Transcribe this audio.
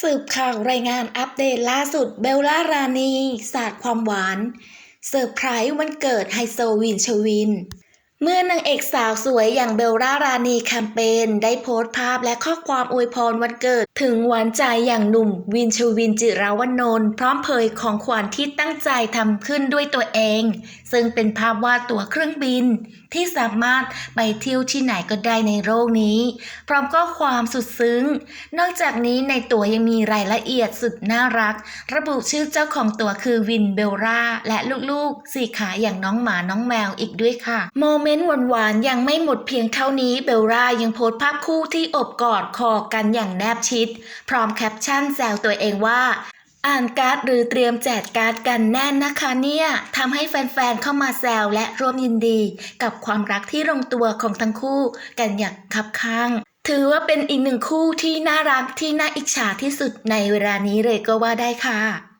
สืบข่าวรายงานอัปเดตล่าสุดเบลล่ารานี ศาสตร์ความหวาน เซอร์ไพรส์วันเกิดไฮโซวินชวิน เมื่อนางเอกสาวสวยอย่างเบลล่ารานีแคมเปญได้โพสต์ภาพและข้อความอวยพรวันเกิด ถึงหวานใจอย่างหนุ่มวินชวินจิราวนนท์พร้อมเผยของขวัญที่ตั้งใจทำขึ้นด้วยตัวเอง ซึ่งเป็นภาพวาดตั๋วเครื่องบิน ที่สามารถไปเที่ยวที่ไหนก็ได้ในโลกนี้ พร้อมข้อความสุดซึ้ง นอกจากนี้ในตั๋วยังมีรายละเอียดสุดน่ารัก ระบุชื่อเจ้าของตั๋วคือวินเบลล่าและลูกๆสี่ขาอย่างน้องหมาน้องแมวอีกด้วยค่ะโมเมนต์หวานๆยังไม่หมดเพียงเท่านี้เบลล่ายังโพสต์ภาพคู่ที่อบกอดคอกันอย่างแนบชิด พร้อมแคปชั่นแซวตัวเองว่าอ่านการ์ดหรือเตรียมแจกการ์ดกันแน่นนะคะเนี่ยทำให้แฟนๆเข้ามาแซวและร่วมยินดี กับความรักที่ลงตัวของทั้งคู่กันอย่างคับข้าง ถือว่าเป็นอีกหนึ่งคู่ที่น่ารักที่น่าอิจฉาที่สุดในเวลานี้เลยก็ว่าได้ค่ะ